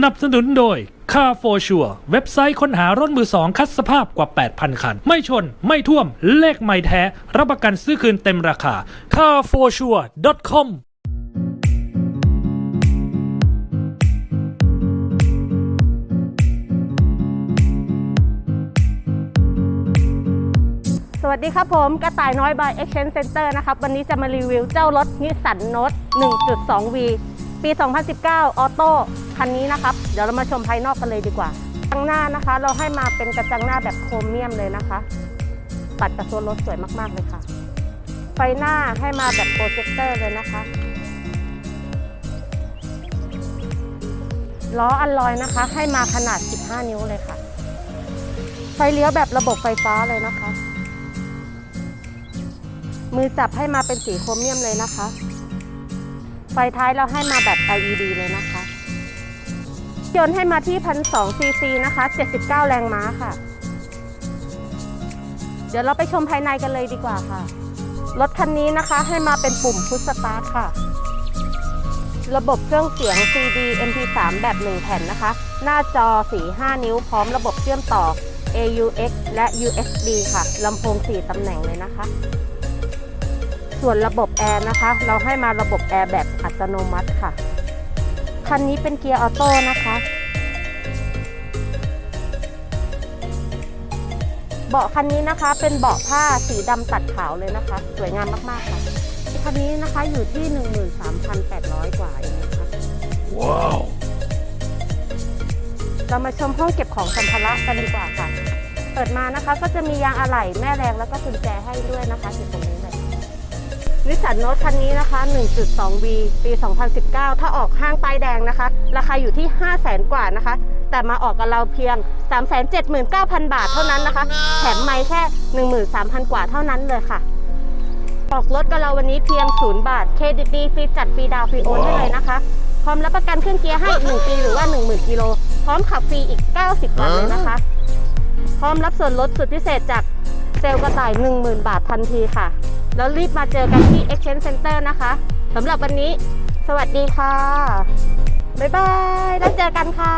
สนับสนุนโดย Car for Sure เว็บไซต์ค้นหารถมือสองคัดสภาพกว่า 8,000 คัน ไม่ชน ไม่ท่วม เลขไม่แท้ รับประกันซื้อคืนเต็มราคา carforsure.com สวัสดีครับผมกระต่ายน้อย by Exchange Center นะครับ วันนี้จะมารีวิวเจ้ารถนิสสันโนต 1.2V ปี 2019 ออโต้ คันนี้นะครับ เดี๋ยวเรามาชมภายนอกกันเลยดีกว่าข้างหน้านะคะ เราให้มาเป็นกระจังหน้าแบบโครเมียมเลยนะคะ ปัดกับตัวรถสวยมากๆเลยค่ะ ไฟหน้าให้มาแบบโปรเจคเตอร์เลยนะคะล้ออัลลอยนะคะ ให้มาขนาด 15 นิ้วเลยค่ะ ไฟเลี้ยวแบบระบบไฟฟ้าเลยนะคะ มือจับให้มาเป็นสีโครเมียมเลยนะคะ ไฟท้ายเราให้มาแบบ LED เลยนะคะ ยนต์ให้มาที่1,200ซีซีนะคะ79 แรงม้าค่ะ เดี๋ยวเราไปชมภายในกันเลยดีกว่าค่ะ รถคันนี้นะคะให้มาเป็นปุ่มพุชสตาร์ทค่ะ ระบบเครื่องเสียง CD MP3 แบบ 1 แผ่นนะคะ หน้าจอสี5นิ้วพร้อมระบบเชื่อมต่อ AUX และ USB ค่ะลำโพง 4 ตำแหน่งเลยนะคะ ส่วนระบบแอร์นะคะ เราให้มาระบบแอร์แบบอัตโนมัติค่ะ คันนี้เป็นเกียร์ออโต้นะคะ เบาะคันนี้นะคะเป็นเบาะผ้าสีดำตัดขาวเลยนะคะ สวยงามมากๆค่ะคันนี้นะคะอยู่ที่ 13,800 กว่าเองนะคะว้าวเรามาชมห้องเก็บของสัมภาระกันดีกว่าค่ะ เปิดมานะคะก็จะมียางอะไหล่แม่แรงแล้วก็กุญแจให้ด้วยนะคะอยู่ตรงนี้เลย นิสสันโนตคันนี้นะคะ 1.2V ปี 2019 ถ้าออกห้างป้ายแดงนะคะ ราคาอยู่ที่ 5 0 0แสนกว่านะคะ แต่มาออกกับเราเพียง 379,000 บาทเท่านั้นนะคะ แถมไม่แค่ 13,000 กว่าเท่านั้นเลยค่ะ ออกรถกับเราวันนี้เพียง 0 บาท เครดิตดีฟรีจัดฟรีดาวน์ฟรีโอนให้เลยนะคะ พร้อมรับประกันเครื่องเกียร์ให้ 1 ปีหรือว่า 10,000 กิโล พร้อมขับฟรีอีก 90 วันเลยนะคะ พร้อมรับส่วนลดสุดพิเศษจากเซลล์กระต่าย 10,000 บาททันทีค่ะ แล้วรีบมาเจอกันที่ Exchange Center นะคะสำหรับวันนี้ สวัสดีค่ะ บ๊ายบาย แล้วเจอกันค่ะ